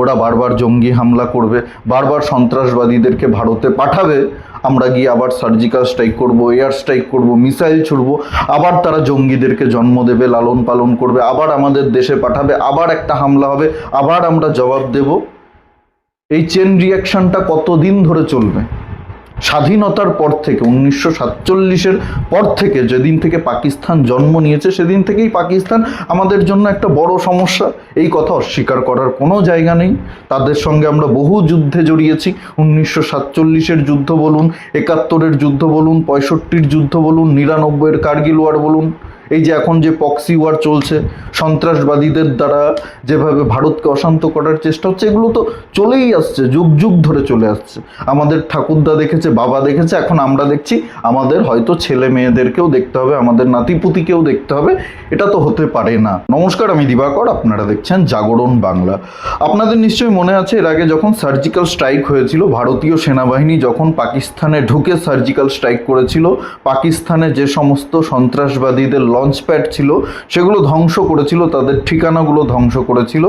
ওরা বারবার জঙ্গি হামলা করবে, বারবার সন্ত্রাসবাদীদেরকে ভারতে পাঠাবে, আমরা গিয়ে আবার সার্জিক্যাল স্ট্রাইক করব এয়ার স্ট্রাইক করব মিসাইল ছুড়ব, আবার তারা জঙ্গিদেরকে জন্ম দেবে, লালন পালন করবে, আবার আমাদের দেশে পাঠাবে, আবার একটা হামলা হবে, আবার আমরা জবাব দেব। এই চেন রিয়াকশনটা কতদিন ধরে চলবে? স্বাধীনতার পর থেকে, উনিশশো সাতচল্লিশের পর থেকে যেদিন থেকে পাকিস্তান জন্ম নিয়েছে, সেদিন থেকেই পাকিস্তান আমাদের জন্য একটা বড় সমস্যা। এই কথা অস্বীকার করার কোনো জায়গা নেই। তাদের সঙ্গে আমরা বহু যুদ্ধে জড়িয়েছি। উনিশশো সাতচল্লিশের যুদ্ধ বলুন, একাত্তরের যুদ্ধ বলুন, পঁয়ষট্টির যুদ্ধ বলুন, নিরানব্বইয়ের কার্গিল ওয়ার বলুন এই যে এখন যে পক্সি ওয়ার চলছে, সন্ত্রাসবাদীদের দ্বারা যেভাবে ভারতকে অশান্ত করার চেষ্টা হচ্ছে, এগুলো তো চলেই আসছে, যুগ যুগ ধরে চলে আসছে। আমাদের ঠাকুরদা দেখেছে, বাবা দেখেছে, এখন আমরা দেখছি, আমাদের হয়তো ছেলে মেয়েদেরকেও দেখতে হবে, আমাদের নাতিপুতিকেও দেখতে হবে, এটা তো হতে পারে না। নমস্কার, আমি দিবাকর, আপনারা দেখছেন জাগরণ বাংলা। আপনাদের নিশ্চয়ই মনে আছে, এর আগে যখন সার্জিক্যাল স্ট্রাইক হয়েছিল, ভারতীয় সেনাবাহিনী যখন পাকিস্তানে ঢুকে সার্জিক্যাল স্ট্রাইক করেছিল, পাকিস্তানে যে সমস্ত সন্ত্রাসবাদীদের লঞ্চ প্যাড ছিল, সেগুলো ধ্বংস করেছিল, তাদের ঠিকানাগুলো ধ্বংস করেছিল,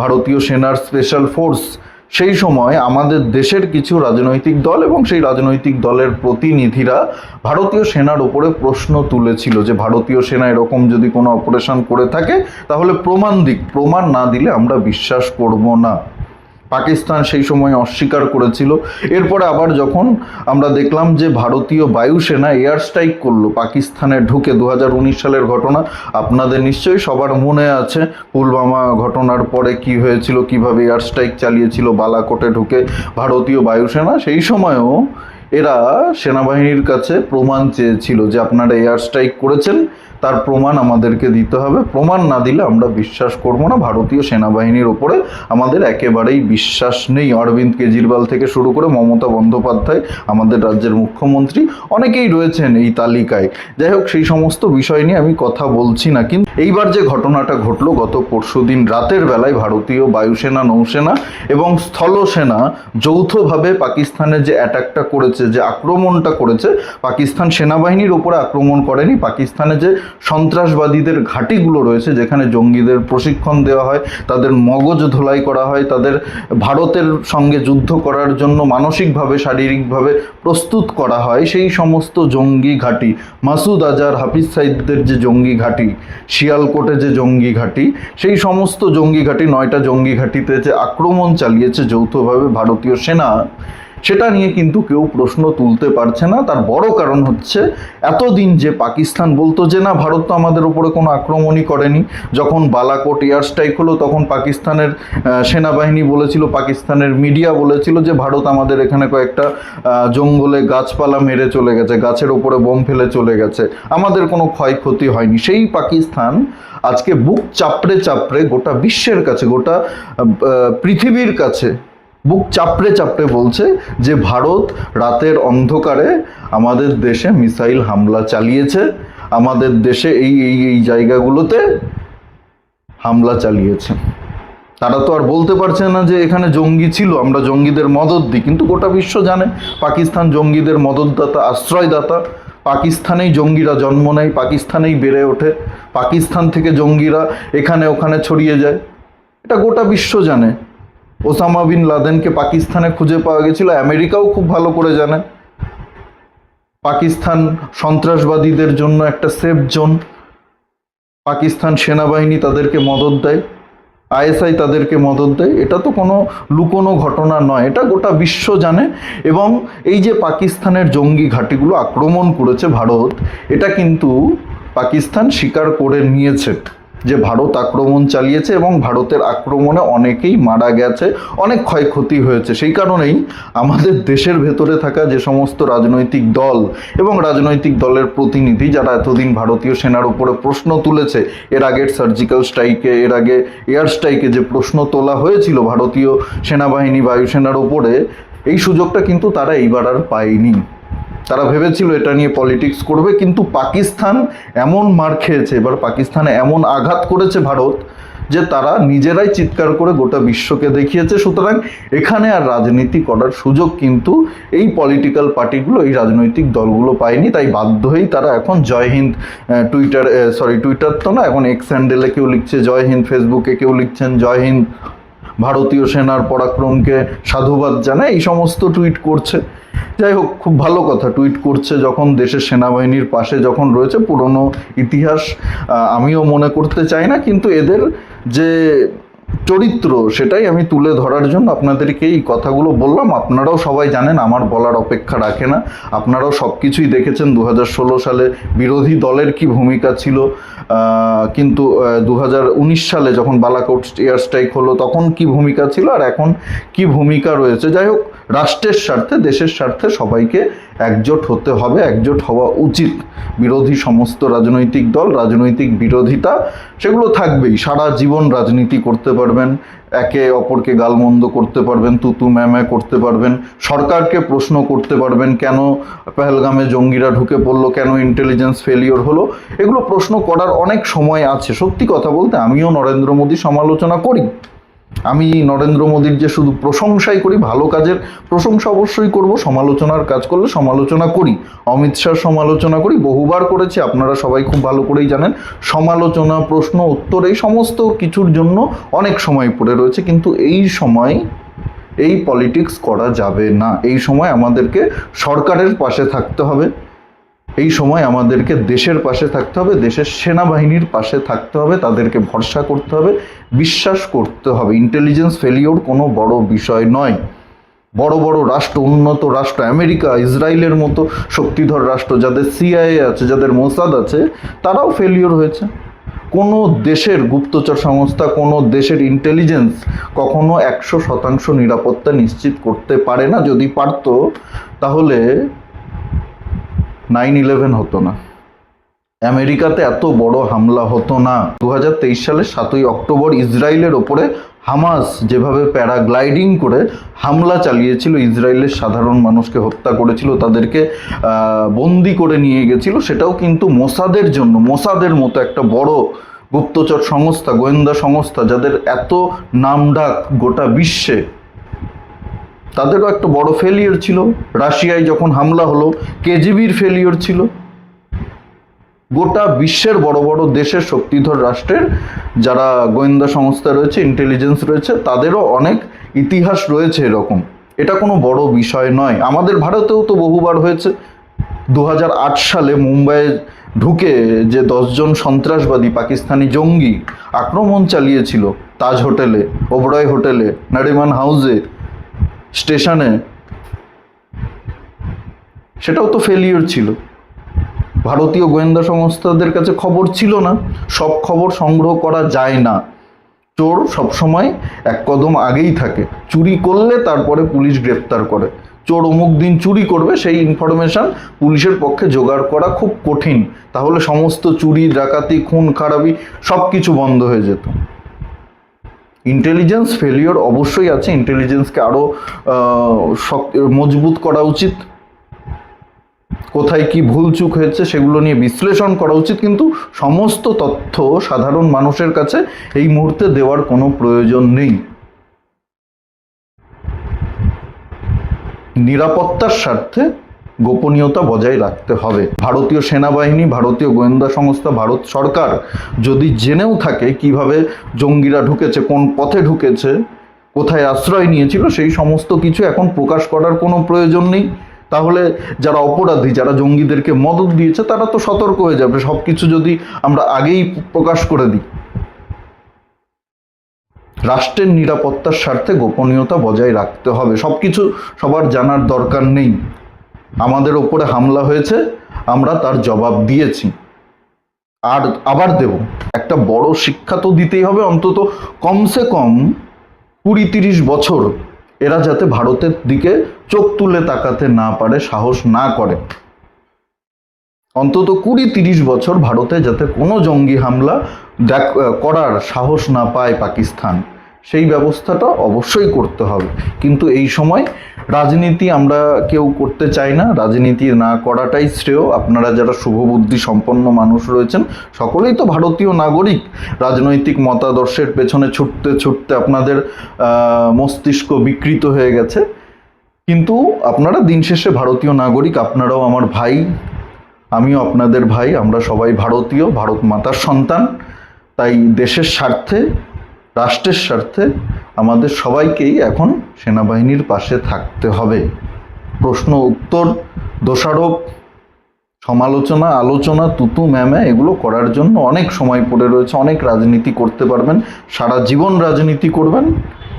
ভারতীয় সেনার স্পেশাল ফোর্স সেই সময় আমাদের দেশের কিছু রাজনৈতিক দল এবং সেই রাজনৈতিক দলের প্রতিনিধিরা ভারতীয় সেনার উপরে প্রশ্ন তুলেছিল যে, ভারতীয় সেনা এরকম যদি কোনো অপারেশন করে থাকে, তাহলে প্রমাণ দিক, প্রমাণ না দিলে আমরা বিশ্বাস করব না। পাকিস্তান সেই সময় অস্বীকার করেছিল। এরপরে আবার যখন আমরা দেখলাম যে ভারতীয় বায়ুসেনা এয়ার স্ট্রাইক করল, পাকিস্তানে ঢুকে দু হাজার উনিশ সালের ঘটনা, আপনাদের নিশ্চয়ই সবার মনে আছে, পুলওয়ামা ঘটনার পরে কি হয়েছিল, কীভাবে এয়ার স্ট্রাইক চালিয়েছিল, বালাকোটে ঢুকে ভারতীয় বায়ুসেনা, সেই সময়ও এরা সেনাবাহিনীর কাছে প্রমাণ চেয়েছিল যে আপনারা এয়ার স্ট্রাইক করেছেন। তার প্রমাণ আমাদেরকে দিতে হবে। প্রমাণ না দিলে আমরা বিশ্বাস করব না। ভারতীয় সেনাবাহিনীর ওপরে আমাদের একেবারেই বিশ্বাস নেই। অরবিন্দ কেজরিওয়াল থেকে শুরু করে মমতা বন্দ্যোপাধ্যায়, আমাদের রাজ্যের মুখ্যমন্ত্রী, অনেকেই রয়েছেন এই তালিকায়। যাই হোক, সেই সমস্ত বিষয় নিয়ে আমি কথা বলছি না, কিন্তু এইবার যে ঘটনাটা ঘটলো গত পরশুদিন রাতের বেলায় ভারতীয় বায়ুসেনা, নৌসেনা এবং স্থলসেনা যৌথভাবে পাকিস্তানে যে অ্যাটাকটা করেছে, যে আক্রমণটা করেছে, পাকিস্তান সেনাবাহিনীর ওপরে আক্রমণ করেনি। পাকিস্তানে যে সন্ত্রাসবাদীদের ঘাঁটিগুলো রয়েছে, যেখানে জঙ্গিদের প্রশিক্ষণ দেওয়া হয়, তাদের মগজ ধোলাই করা হয়, তাদের ভারতের সঙ্গে যুদ্ধ করার জন্য মানসিকভাবে, শারীরিকভাবে প্রস্তুত করা হয়। সেই সমস্ত জঙ্গি ঘাঁটি, মাসুদ আজার হাফিজ সাইদদের যে জঙ্গি ঘাঁটি, শিয়ালকোটে যে জঙ্গি ঘাঁটি, সেই সমস্ত জঙ্গি ঘাঁটি, নয়টা জঙ্গি ঘাঁটিতে যে আক্রমণ চালিয়েছে যৌথভাবে ভারতীয় সেনা সেটা নিয়ে কিন্তু কেউ প্রশ্ন তুলতে পারছে না। তার বড় কারণ হচ্ছে, এতদিন যে পাকিস্তান বলতো যে, না, ভারত তো আমাদের উপরে কোনো আক্রমণই করেনি। যখন বালাকোট এয়ার স্ট্রাইক হলো, তখন পাকিস্তানের সেনাবাহিনী বলেছিল, পাকিস্তানের মিডিয়া বলেছিল যে, ভারত আমাদের এখানে কয়েকটা জঙ্গলে গাছপালা মেরে চলে গেছে, গাছের উপরে বোম ফেলে চলে গেছে। আমাদের কোনো ক্ষয়ক্ষতি হয়নি। সেই পাকিস্তান আজকে বুক চাপড়ে চাপড়ে গোটা বিশ্বের কাছে, গোটা পৃথিবীর কাছে বুক চাপড়ে চাপড়ে বলছে যে ভারত রাতের অন্ধকারে আমাদের দেশে মিসাইল হামলা চালিয়েছে। আমাদের দেশে এই এই এই জায়গাগুলোতে হামলা চালিয়েছে। তারা তো আর বলতে পারছে না যে এখানে জঙ্গি ছিল, আমরা জঙ্গিদের মদত দিই। কিন্তু গোটা বিশ্ব জানে, পাকিস্তান জঙ্গিদের মদতদাতা, আশ্রয়দাতা। পাকিস্তানেই জঙ্গিরা জন্ম নেয়, পাকিস্তানেই বেড়ে ওঠে। পাকিস্তান থেকে জঙ্গিরা এখানে ওখানে ছড়িয়ে যায়। এটা গোটা বিশ্ব জানে। ওসামা বিন লাদেনকে পাকিস্তানে খুঁজে পাওয়া গেছিল। আমেরিকাও খুব ভালো করে জানে। পাকিস্তান সন্ত্রাসবাদীদের জন্য একটা সেফ জোন পাকিস্তান সেনাবাহিনী তাদেরকে মদত দেয়। আইএসআই তাদেরকে মদত দেয়। এটা তো কোনো লুকোনো ঘটনা নয়। এটা গোটা বিশ্ব জানে। এবং এই যে পাকিস্তানের জঙ্গি ঘাঁটিগুলো আক্রমণ করেছে ভারত, এটা কিন্তু পাকিস্তান স্বীকার করে নিয়েছে। যে ভারত আক্রমণ চালিয়েছে এবং ভারতের আক্রমণে অনেকেই মারা গেছে, অনেক ক্ষয়ক্ষতি হয়েছে। সেই কারণেই আমাদের দেশের ভেতরে থাকা যে সমস্ত রাজনৈতিক দল এবং রাজনৈতিক দলের প্রতিনিধি যারা এতদিন ভারতীয় সেনার উপরে প্রশ্ন তুলেছে, এর আগের সার্জিক্যাল স্ট্রাইকে এর আগে এয়ার স্ট্রাইকে যে প্রশ্ন তোলা হয়েছিল ভারতীয় সেনাবাহিনী বায়ুসেনার উপরে, এই সুযোগটা কিন্তু তারা এইবার আর পায়নি। তারা ভেবেছিল এটা নিয়ে পলিটিক্স করবে, কিন্তু পাকিস্তান এমন মার খেয়েছে, এবার পাকিস্তানে এমন আঘাত করেছে ভারত যে তারা নিজেরাই চিৎকার করে গোটা বিশ্বকে দেখিয়েছে। সুতরাং এখানে আর রাজনীতি করার সুযোগ কিন্তু এই পলিটিক্যাল পার্টিগুলো এই রাজনৈতিক দলগুলো পায়নি। তাই বাধ্য হয়েই তারা এখন Jai Hind Twitter sorry Twitter তো না, এখন এক্স হ্যান্ডেলে কেউ লিখছে জয় হিন্দ ফেসবুকে কেউ লিখছেন জয় হিন্দ, ভারতীয় সেনার পরাক্রমকে সাধুবাদ জানায়, এই সমস্ত টুইট করছে। যাই হোক, খুব ভালো কথা। টুইট করছে যখন দেশের সেনাবাহিনীর পাশে যখন রয়েছে, পুরনো ইতিহাস আমিও মনে করতে চাই না, কিন্তু এদের যে চরিত্র সেটাই আমি তুলে ধরার জন্য আপনাদেরকে এই কথাগুলো বললাম। আপনারাও সবাই জানেন, আমার বলার অপেক্ষা রাখে না। আপনারাও সব কিছুই দেখেছেন দু হাজার ষোলো সালে বিরোধী দলের কি ভূমিকা ছিল। কিন্তু দু হাজার উনিশ সালে যখন বালাকোট এয়ার স্ট্রাইক হলো, তখন কি ভূমিকা ছিল আর এখন কি ভূমিকা রয়েছে? যাই হোক, রাষ্ট্রের স্বার্থে, দেশের স্বার্থে সবাইকে একজোট হতে হবে, একজোট হওয়া উচিত। বিরোধী সমস্ত রাজনৈতিক দল, রাজনৈতিক বিরোধিতা, সেগুলো থাকবেই। সারা জীবন রাজনীতি করতে পারবেন, একে অপরকে গালমন্দ করতে পারবেন, তুতু ম্যামে করতে পারবেন, সরকারকে প্রশ্ন করতে পারবেন, কেন পেহেলগামে জঙ্গিরা ঢুকে পড়ল, কেন ইন্টেলিজেন্স ফেলিওর হলো? এগুলো প্রশ্ন করার অনেক সময় আছে। সত্যি কথা বলতে, আমিও নরেন্দ্র মোদী সমালোচনা করি। আমি নরেন্দ্র মোদীর যে শুধু প্রশংসাই করি, ভালো কাজের প্রশংসা অবশ্যই করব, সমালোচনার কাজ করলে সমালোচনা করি। অমিত শাহ সমালোচনা করি, বহুবার করেছি, আপনারা সবাই খুব ভালো করেই জানেন। সমালোচনা, প্রশ্ন, উত্তর এই সমস্ত কিছুর জন্য অনেক সময় পড়ে রয়েছে, কিন্তু এই সময় এই পলিটিক্স করা যাবে না। এই সময় আমাদেরকে সরকারের পাশে থাকতে হবে। এই সময় আমাদেরকে দেশের পাশে থাকতে হবে, দেশের সেনাবাহিনীর পাশে থাকতে হবে, তাদেরকে ভরসা করতে হবে, বিশ্বাস করতে হবে। ইন্টেলিজেন্স ফেলিওর কোনো বড় বিষয় নয়। বড় বড় রাষ্ট্র, উন্নত রাষ্ট্র, আমেরিকা, ইসরায়েলের মতো শক্তিধর রাষ্ট্র যাদের সিআইএ আছে, যাদের মোসাদ আছে, তারাও ফেলিওর হয়েছে। কোনো দেশের গুপ্তচর সংস্থা, কোনো দেশের ইন্টেলিজেন্স কখনো একশো শতাংশ নিরাপত্তা নিশ্চিত করতে পারে না। যদি পারতো, তাহলে নাইন ইলেভেন হতো না। আমেরিকাতে এত বড় হামলা হতো না। দু সালের সাতই অক্টোবর ইসরায়েলের ওপরে হামাস যেভাবে প্যারাগ্লাইডিং করে হামলা চালিয়েছিল, ইসরায়েলের সাধারণ মানুষকে হত্যা করেছিল, তাদেরকে বন্দি করে নিয়ে গেছিল, সেটাও কিন্তু মোসাদের জন্য, মোসাদের মতো একটা বড় গুপ্তচর সংস্থা, গোয়েন্দা সংস্থা, যাদের এত নামডাক গোটা বিশ্বে তাদেরও একটা বড় ফেলিয়র ছিল। রাশিয়ায় যখন হামলা হলো, কেজিবির ফেলিয়র ছিল। গোটা বিশ্বের বড় বড় দেশের শক্তিধর রাষ্ট্রের যারা গোয়েন্দা সংস্থা রয়েছে ইন্টেলিজেন্স রয়েছে, তাদেরও অনেক ইতিহাস রয়েছে এরকম। এটা কোনো বড় বিষয় নয়। আমাদের ভারতেও তো বহুবার হয়েছে। দু হাজার আট সালে মুম্বাইয়ে ঢুকে যে দশজন সন্ত্রাসবাদী পাকিস্তানি জঙ্গি আক্রমণ চালিয়েছিল তাজ হোটেলে, ওবরয় হোটেলে নারিমান হাউসে স্টেশনে, সেটাও তো ফেলিওর ছিল। ভারতীয় গোয়েন্দা সংস্থাদের কাছে খবর ছিল না, সব খবর সংগ্রহ করা যায় না। চোর সবসময় এক কদম আগেই থাকে। চুরি করলে তারপরে পুলিশ গ্রেপ্তার করে। চোর অমুক দিন চুরি করবে, সেই ইনফরমেশন পুলিশের পক্ষে জোগাড় করা খুব কঠিন। তাহলে সমস্ত চুরি, ডাকাতি, খুন, খারাপি সব কিছু বন্ধ হয়ে যেত। ইন্টেলিজেন্স ফেলিওর অবশ্যই আছে ইন্টেলিজেন্সকে আরও মজবুত করা উচিত। কোথায় কি ভুল চুক হয়েছে সেগুলো নিয়ে বিশ্লেষণ করা উচিত, কিন্তু সমস্ত তথ্য সাধারণ মানুষের কাছে এই মুহূর্তে দেওয়ার কোনো প্রয়োজন নেই। নিরাপত্তার স্বার্থে গোপনীয়তা বজায় রাখতে হবে। ভারতীয় সেনাবাহিনী, ভারতীয় গোয়েন্দা সংস্থা, ভারত সরকার যদি জেনেও থাকে কীভাবে জঙ্গিরা ঢুকেছে, কোন পথে ঢুকেছে, কোথায় আশ্রয় নিয়েছিল, সেই সমস্ত কিছু এখন প্রকাশ করার কোনো প্রয়োজন নেই। তাহলে যারা অপরাধী, যারা জঙ্গিদেরকে মদত দিয়েছে, তারা তো সতর্ক হয়ে যাবে। সব কিছু যদি আমরা আগেই প্রকাশ করে দিই। রাষ্ট্রের নিরাপত্তার স্বার্থে গোপনীয়তা বজায় রাখতে হবে। সব কিছু সবার জানার দরকার নেই। আমাদের ওপরে হামলা হয়েছে, আমরা তার জবাব দিয়েছি। আর আবার দেব, একটা বড় শিক্ষা তো দিতেই হবে অন্তত। কমসে কম কুড়ি তিরিশ বছর এরা যাতে ভারতের দিকে চোখ তুলে তাকাতে না পারে, সাহস না করে। অন্তত কুড়ি তিরিশ বছর ভারতে যাতে কোনো জঙ্গি হামলা করার সাহস না পায় পাকিস্তান, সেই ব্যবস্থাটা অবশ্যই করতে হবে। কিন্তু এই সময় রাজনীতি আমরা কেউ করতে চাই না, রাজনীতি না করাটাই শ্রেয়। আপনারা যারা শুভবুদ্ধি সম্পন্ন মানুষ রয়েছেন, সকলেই তো ভারতীয় নাগরিক। রাজনৈতিক মতাদর্শের পেছনে ছুটতে ছুটতে আপনাদের মস্তিষ্ক বিকৃত হয়ে গেছে। কিন্তু আপনারা দিন শেষে ভারতীয় নাগরিক, আপনারাও আমার ভাই, আমিও আপনাদের ভাই, আমরা সবাই ভারতীয়, ভারত মাতার সন্তান। তাই দেশের স্বার্থে রাষ্ট্রের স্বার্থে আমাদের সবাইকেই এখন সেনাবাহিনীর পাশে থাকতে হবে। প্রশ্ন, উত্তর, দোষারোপ, সমালোচনা, আলোচনা, তুতু, ম্যামে এগুলো করার জন্য অনেক সময় পড়ে রয়েছে, অনেক রাজনীতি করতে পারবেন, সারা জীবন রাজনীতি করবেন,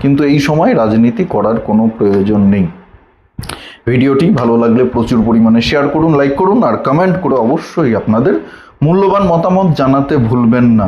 কিন্তু এই সময় রাজনীতি করার কোনো প্রয়োজন নেই। ভিডিওটি ভালো লাগলে প্রচুর পরিমাণে শেয়ার করুন, লাইক করুন, আর কমেন্ট করে অবশ্যই আপনাদের মূল্যবান মতামত জানাতে ভুলবেন না।